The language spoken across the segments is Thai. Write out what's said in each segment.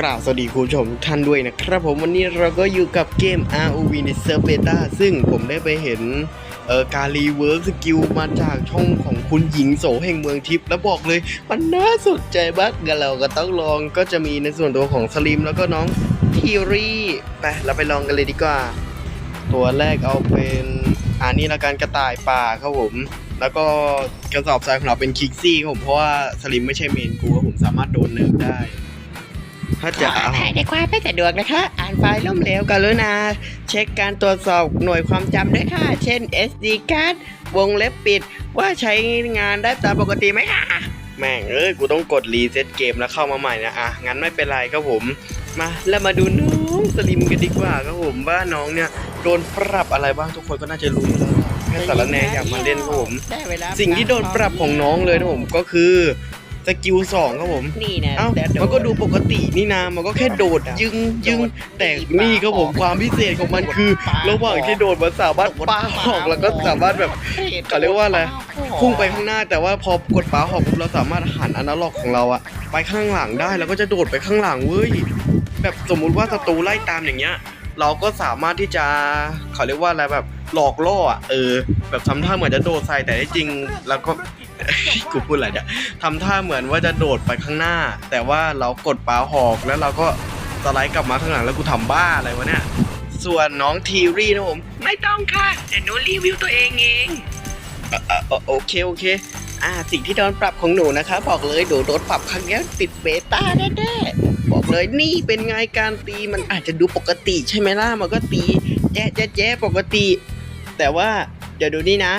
กล่าวสวัสดีคุณผู้ชมทุกท่านด้วยนะครับผมวันนี้เราก็อยู่กับเกม ROV ในเซิร์ฟเบต้าซึ่งผมได้ไปเห็นเอ่อการรีเวิร์กสกิลมาจากช่องของคุณหญิงโสแห่งเมืองทิพย์แล้วบอกเลย มันน่าสนใจมากงั้นเราก็ต้องลองก็จะมีในส่วนตัวของสลิมแล้วก็น้องทีรี่ไปเราไปลองกันเลยดีกว่า ตัวแรกเอาเป็นอันนี้ละกันกระต่ายป่าครับผมแล้วก็กระสอบทรายของเราเป็นคิกซี่ครับผมเพราะว่าสลิมไม่ใช่เมนกูครับผมสามารถโดนเนิร์ฟได้ ถ้าขจะออเอาภัยในความไม่สะดวกนะคะ อ่านไฟล์ล้มเหลวกรุณา เช็คการตรวจสอบหน่วยความจำด้วยค่ะ เช่น SD card วงเล็บปิด ว่าใช้งานได้ตามปกติไหมคะแม่งเอ้ยกูต้องกดรีเซ็ตเกมแล้วเข้ามาใหม่นะอะงั้นไม่เป็นไรครับผม มาแล้วมาดูน้องสลิมกันดีกว่าครับผมว่าน้องเนี่ยโดนปรับอะไรบ้างทุกคนก็น่าจะรู้อยู่แล้วแค่สารแหนอยากมาเล่นครับผมได้เวลาสิ่งที่โดนปรับของน้องเลยนะผมก็คือ สกิลสองครับผมนี่นะเอ้าแต่โมันก็ดูปกตินี่นามันก็แค่โดดยึงยึงแต่นี่ครับผมความพิเศษของมันคือ ระหว่างที่โดดมันสามารถปาหอกแล้วก็สามารถแบบเขาเรียกว่าอะไรพุ่งไปข้างหน้าแต่ว่าพอกดปาหอกปุ๊บเราสามารถหันอนาล็อกของเราอะไปข้างหลังได้แล้วก็จะโดดไปข้างหลังเว้ยแบบสมมุติว่าศัตรูไล่ตามอย่างเงี้ย เราก็สามารถที่จะเขาเรียกว่าอะไรแบบหลอกล่ออะเออ แบบทำท่าเหมือนจะโดดใส่แต่ที่จริงแล้วก็กูพูดอะไรเนี่ยทำท่าเหมือนว่าจะโดดไปข้างหน้า แต่ว่าเรากดปาหอกแล้วเราก็สไลด์กลับมาข้างหลังแล้วกูทำบ้าอะไรวะเนี่ยส่วนน้องทีรี่นะผม ไม่ต้องค่ะเดี๋ยวหนูรีวิวตัวเองเองอะโอเค โอเค อ่าสิ่งที่โดนปรับของหนูนะคะ บอกเลยหนูโดนปรับครั้งนี้ติดเบต้าแน่ๆบอกเลยนี่เป็นไงการตีมันอาจจะดูปกติใช่ไหมล่ะมันก็ตีแจ๊ะแจ๊ะแจ๊ะปกติ แต่ว่าเดี๋ยวดูนี่นะ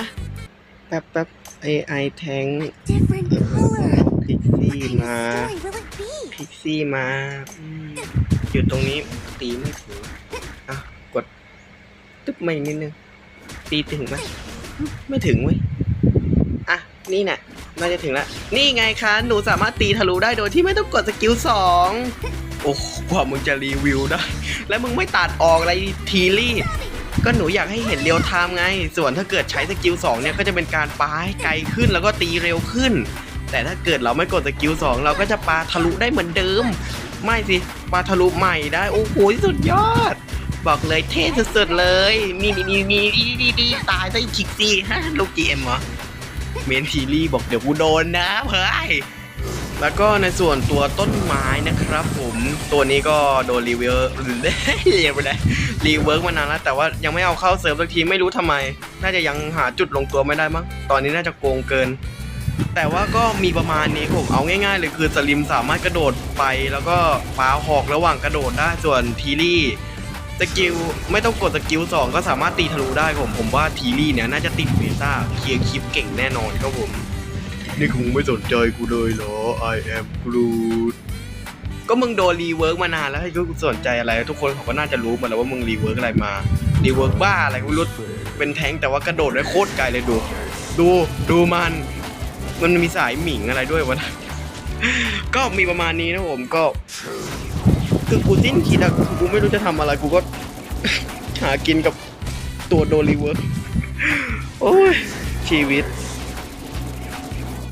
แป๊บแป๊บไอไอแทง different color. พิกซี่ What kind มา of story will it be? พิกซี่มาอืมอยู่ตรงนี้ตีไม่ถึงอะกดตึ๊บไม่นิดนึงตีถึงไหมไม่ถึงเว้ยอะ นี่น่ะน่าจะถึงละ นี่ไงคะหนูสามารถตีทะลุได้โดยที่ไม่ต้องกดสกิลสองโอ้กว่ามึงจะรีวิวได้ แล้วมึงไม่ตัดออกอะไรทีรี่ ก็หนูอยากให้เห็นเรียลไทม์ไง ส่วนถ้าเกิดใช้สกิล2เนี่ยก็จะเป็นการปาให้ไกลขึ้นแล้วก็ตีเร็วขึ้น แต่ถ้าเกิดเราไม่กดสกิล2เราก็จะปาทะลุได้เหมือนเดิม ไม่สิปาทะลุใหม่ได้ โอ้โหสุดยอด บอกเลยเท่สุดๆเลย นี่นี่นี่นี่นี่นี่นี่ตายได้คิกซี่ฮะลูกจีเอ็มเหรอ เมนทีรี่บอกเดี๋ยวกูโดนนะเฮ้ยแล้วก็ในส่วนตัวต้นไม้นะครับผมตัวนี้ก็โดนรีเวิวเรียกไปเลยรีเวิร์กมานานแล้วแต่ว่ายังไม่เอาเข้าเซิร์ฟสักทีไม่รู้ทำไม น่าจะยังหาจุดลงตัวไม่ได้มั้งตอนนี้น่าจะโกงเกิน แต่ว่าก็มีประมาณนี้ผมเอาง่ายๆเลยคือสลิมสามารถกระโดดไปแล้วก็ปาหอกระหว่างกระโดดได้ส่วนทีรี่ สกิลไม่ต้องกดสกิลสองก็สามารถตีทะลุได้ครับผมผมว่าทีรี่เนี่ยน่าจะติดเบต้าเคลียร์คลิปเก่งแน่นอนครับผม นี่คงไม่สนใจกูเลยเหรอ I am Groot ก็มึงโดนรีเวิร์กมานานแล้วให้กูสนใจอะไร ทุกคนเขาก็น่าจะรู้หมดแล้วว่ามึงรีเวิร์กอะไรมารีเวิร์กบ้าอะไรกูรู้เป็นแทงค์แต่ว่ากระโดดได้โคตรไกลเลยดู ดูดูมัน มันมีสายหมิงอะไรด้วยวะนะก็มีประมาณนี้นะผมก็ คือกูสิ้นคิดอะกูไม่รู้จะทำอะไรกูก็ หากินกับตัวโดนรีเวิร์กโอ้ยชีวิต